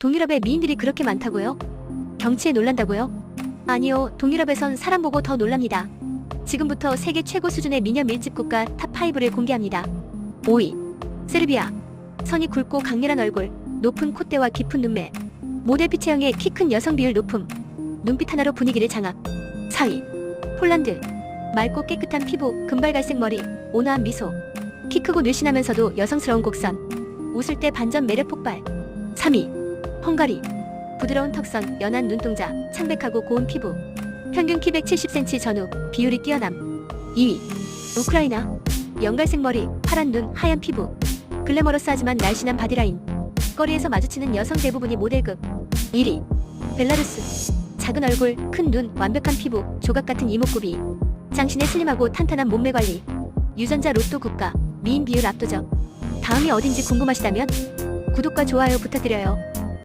동유럽에 미인들이 그렇게 많다고요? 경치에 놀란다고요? 아니요, 동유럽에선 사람 보고 더 놀랍니다. 지금부터 세계 최고 수준의 미녀 밀집 국가 탑5를 공개합니다. 5위. 세르비아. 선이 굵고 강렬한 얼굴, 높은 콧대와 깊은 눈매. 모델 피 체형의 키 큰 여성 비율 높음. 눈빛 하나로 분위기를 장악. 4위. 폴란드. 맑고 깨끗한 피부, 금발갈색 머리, 온화한 미소. 키 크고 늘씬하면서도 여성스러운 곡선. 웃을 때 반전 매력 폭발. 3위. 헝가리. 부드러운 턱선, 연한 눈동자, 창백하고 고운 피부. 평균 키 170cm 전후, 비율이 뛰어남. 2위. 우크라이나. 연갈색 머리, 파란 눈, 하얀 피부. 글래머러스하지만 날씬한 바디라인. 거리에서 마주치는 여성 대부분이 모델급. 1위. 벨라루스. 작은 얼굴, 큰 눈, 완벽한 피부, 조각 같은 이목구비. 장신의 슬림하고 탄탄한 몸매 관리. 유전자 로또 국가, 미인 비율 압도적. 다음이 어딘지 궁금하시다면 구독과 좋아요 부탁드려요.